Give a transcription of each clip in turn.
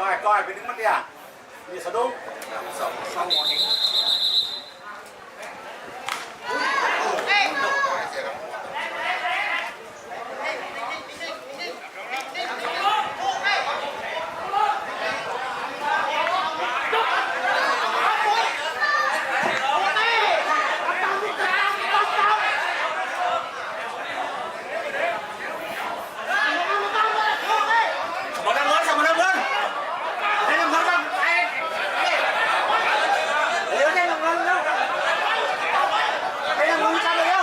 ก้อยก้อยไปนึงมันเนี่ยมีสะดุ้งสองสองหัวเอง มาดังเงินมาดังเงินให้ดังเงินกันไอ้เดี๋ยวให้ดังเงินเร็วให้ดังเงินกันเร็ว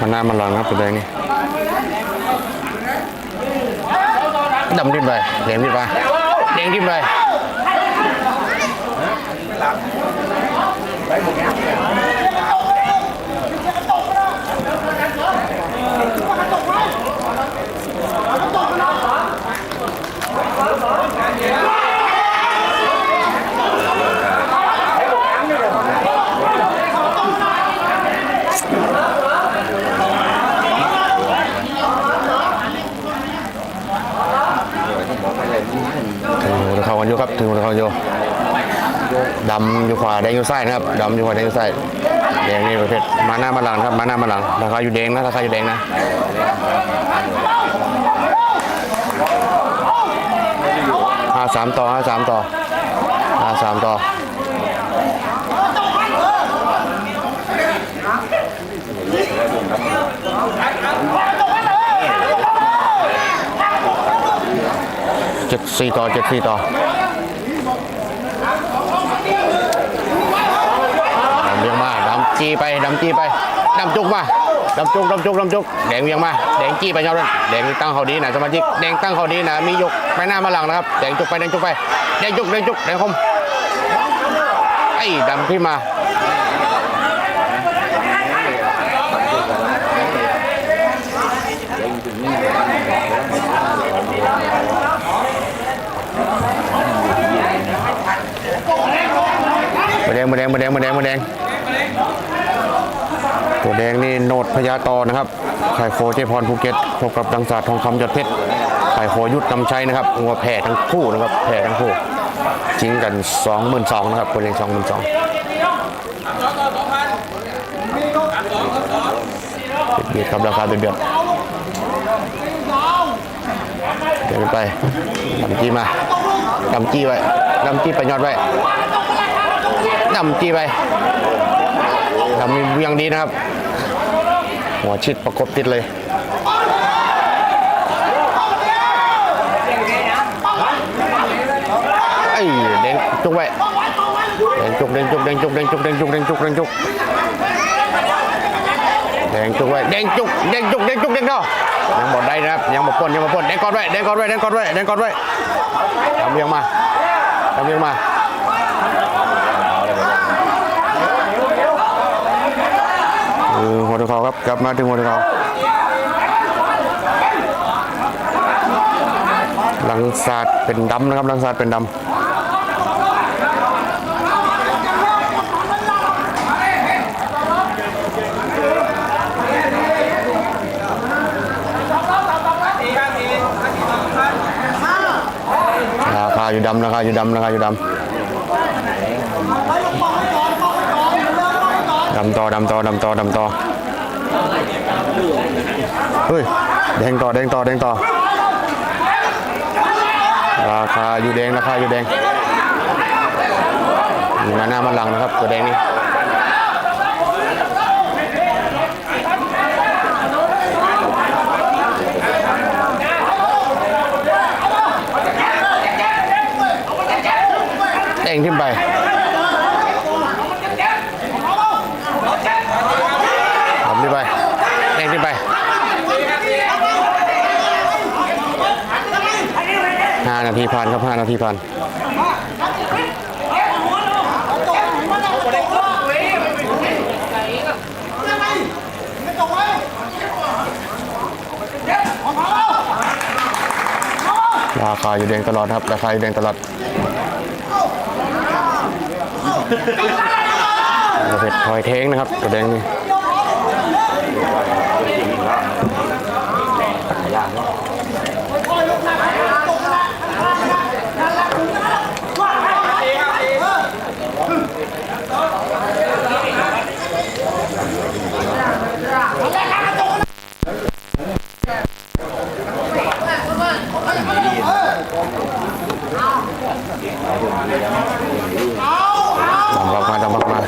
มันหน้ามันหลังครับตัวแดงนี่ดำดิ้นไปแดงดิ้นไปแดงดิ้นไปถึงหัวเขากันอยู่ครับถึงหัวเขาอยู่ดำ วาแดงอยู่ซ้นะครับดำอยู่ขวาแดงอยู่ซ้แดงนี่ประเภทมาหน้ามาหลังครับมาหน้ามาหลังราคาอยู่แดงนะราคาอยู่แดงนะห้าสามต่อห้าสามต่อห้าสามต่อเจ็ดสี่ต่อเจ็ดสี่ต่อดำเวียงมาดำ จี้ไปดำจี้ไปดำจุกมาดำจุกดำจุกดำจุกแดงเวียงมาแดงจี้ไปยาวเลยแดงตั้งเขาดีนะสมาชิกแดงตั้งเขาดีนะมียกไปหน้ามาหลังนะครับแดงจุกไปแดงจุกไปแดงจุกแดงจุกแดงคมไอ้ดำขึ้นมามาแดงมาแดงมาแดงมาแดงมาแดง แดงนี่โนดพญาตอนะครับ ไข่โคเจพรภูเก็ตพบกับดังศาสตร์ทองคำยอดเพชร ไข่โคยุทธนำชัยนะครับงัวแผ่ทั้งคู่นะครับ แผ่ทั้งคู่จริงกัน2 2 0 0 0นะครับตัวเอง2 2 0 0 0เบียดครับราคาเบียดเบียดเดี๋ยวไปดำจี้มาดำจี้ไว้ดำจี้ไปยอดไว้ดำจี้ไปดำมีเวียงดีนะครับ หัวชิดประกบติดเลยไอ้เด้งจุกไปเด้งจุกเด้งจุกเด้งจุกเด้งจุกเด้งจุกเด้งจุกเด้งจุกแดงจุกไว้แดงจุกแดงจุกแดงจุกแดงเนาะยังบอดได้นะครับยังบอดปนยังบอดปนแดงกอดไว้แดงกอดไว้แดงกอดไว้แดงกอดไว้ทำเวียงมาทำเวียงมา เออหัวตะเขา ครับกลับมาถึงหัวเขาหลังศาสตร์เป็นดำนะครับหลังศาสตร์เป็นดำราคาอยู่ดำราคาอยู่ดำราคาอยู่ดำดำต่อดำต่อดำต่อดำต่อ เฮ้ย แดงต่อแดงต่อแดงต่อ ราคาอยู่แดงราคาอยู่แดงอยู่าหน้ามันหลังนะครับตัวแดงนี่แดงขึ้นไป ห้านาทีผ่านครับห้านาทีผ่านราคาอยู่แดงตลอดครับ ราคาอยู่แดงตลอดประเภทหอยเท้งนะครับตัวแดงนี่ ดำบักมาดำบักมา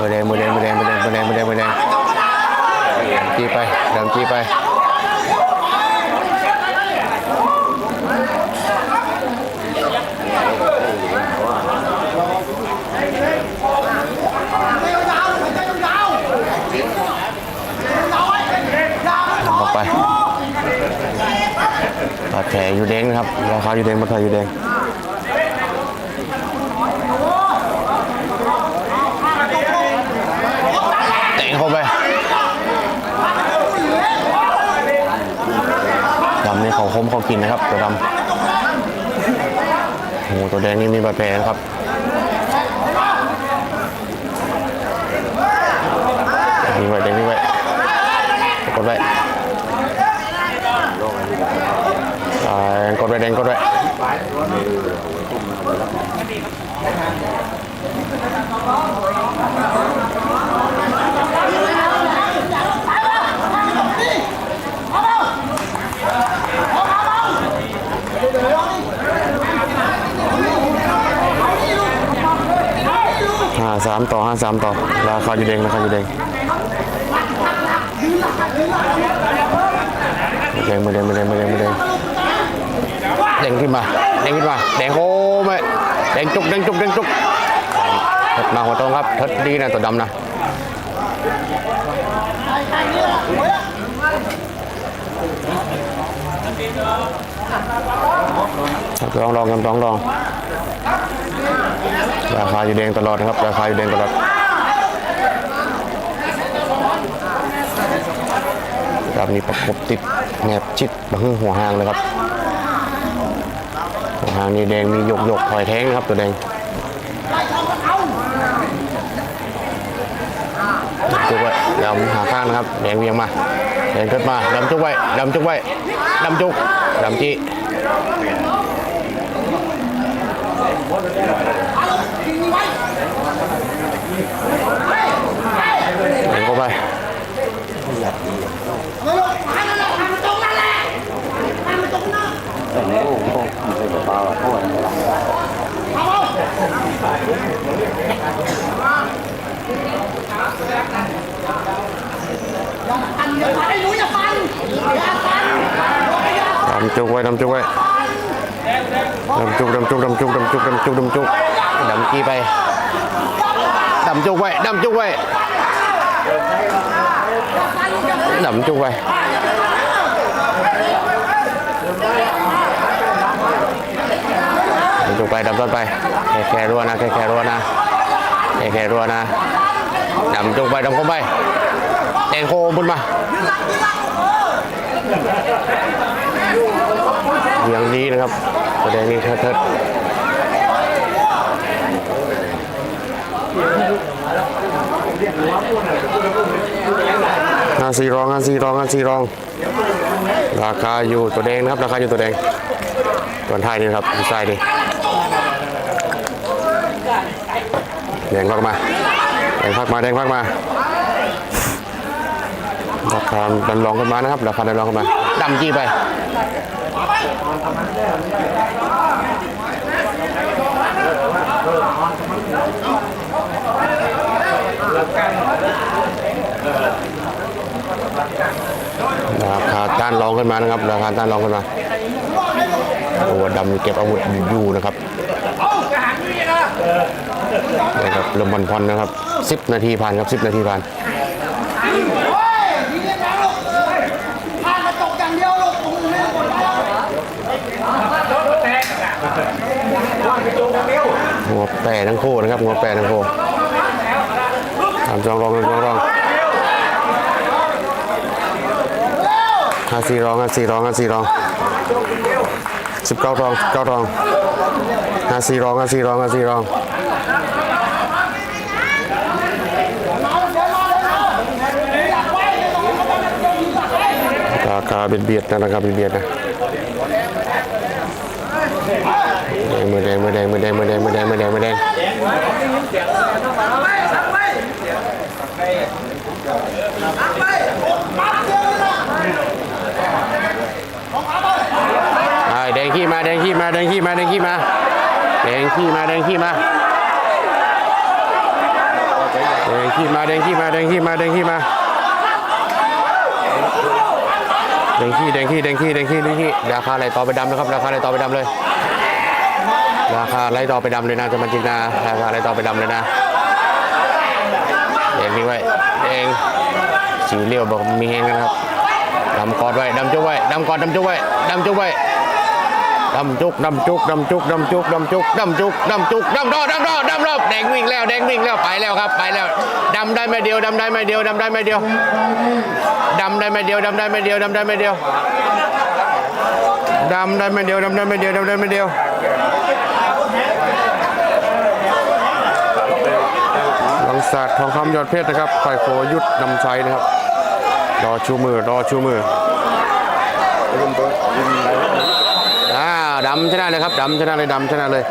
มือแดงมือแดงมือแดงมือแดงมือแดงมือแดงมือแดงจีไปดำจีไป ออกไปบาดแผลอยู่แดงนะครับราคาอยู่แดงบาดแผลอยู่แดงเตะเข้าไปดำนี่เขาคมเขากินนะครับ ตัวดำโอ้โหตัวแดงนี่มีบาดแผลนะครับนี่ไว้แดงนี่ไว้กดไว้ อ่าก ดไว้แดงก็ดไว้ห้าสามต่อห้าสามต่อราคาอยู่แดงราคาอยู่แดงแดงมือแดงมือแดงมือแดงมือแดง แดงขึ้นมาแดงขึ้นมาแดงโอ้ไม่แดงจุกแดงจุกแดงจุกเทิดมาหัวตรงครับเทิดดีนะตัวดำนะลองลองกันลองลองราคาอยู่แดงตลอดนะครับราคาอยู่แดงตลอดครับนี่ประกบติดแนบชิดบะฮึ่งหัวหางเลยครับ หางนี่แดงมีหยกหยกๆหอยแท้งนะครับตัวแดงจุกไว้ดำหาข้างนะครับ แดงเวียงมา แดงขึ้นมาดำจุกไว้ดำจุกไว้ดำจุกดำจีแดงเข้าไปไอ้หนูอย่าฟันอย่าฟันดำจุกไว้ดำจุกไว้ดำจุกดำจุกดำจุกดำจุกดำจุกดำจุกดำจีไปดำ จุกไว้ดำจุกไปดำต้นไปแค่แค่รัวนะแค่แค่รัวนะแค่แค่รัวนะดำจุกไปดำเข้าไปแดงโคบนมาอย่างนี้นะครับแสดงนี้เทิดเทิดงานสีรองงานสีรองงานสีรอง ราคาอยู่ตัวแดงนะครับ ราคาอยู่ตัวแดงตัวท้ายนี่ครับดูซ้ายดิ แดงพักมาแดงพักมาแดงพักมาราคาดันรองกันมานะครับราคาดันรองกันมาดำจี้ไปดราคาต้านรองขึ้นมานะครับ ราคาต้านรองขึ้นมาโอ้ดำเก็บอาวุธอยู่นะครับ นะครับเริ่มบอลพอนนะครับ 10 นาทีผ่านครับ 10 นาทีผ่านหัวแปรทั้งคู่นะครับหัวแปรทั้งคู่ทำจองรองจองรองห้าสี่รองห้าสี่รองห้าสี่รอง สิบเก้ารองเก้ารองห้าสี่รองห้าสี่รองห้าสี่รองราคาเบียดเบียดนะราคาเบียดเบียดนะมือแดงมือแดงมือแดงมือแดงมือแดงมือแดงมือแดงไอ้ แดงขี้มาแดงขี้มาแดงขี้มาแดงขี้มาแดงขี้มาแดงขี้มาแดงขี้มาแดงขี้มาแดงขี้มาแดงขี้แดงขี้แดงขี้แดงขี้แดงขี้งขี้ราคาไหลต่อไปดำนะครับราคาไหลต่อไปดำเลย ราคาไหลต่อไปดำเลยนะจะมันจริงนะราคาไหลต่อไปดำเลยนะแดงนี่ไว้แดงสีเลี้ยวบอกมีเฮงนะครับดำกอดไว้ดำจุกไว้ดำกอดดำจุกไว้ดำจุกไว้ ดำจุกดำจุกดำจุกดำจุกดำจุกดำจุกดำจุกดำรอดำรอดำรอบแดงวิ่งแล้วแดงวิ่งแล้วไปแล้วครับไปแล้วดำได้ไม่เดียวดำได้ไม่เดียวดำได้ไม่เดียวดำได้ไม่เดียวดำได้ไม่เดียวดำได้ไม่เดียวดำได้ไม่เดียวดำได้ไม่เดียวดำได้ไม่เดียวหลังศาสตร์ทองคำยอดเพชรนะครับไฟโฟยุทธนำชัยนะครับรอชูมือรอชูมือ ดำชนะเลยครับดำชนะเลยดำชนะเลย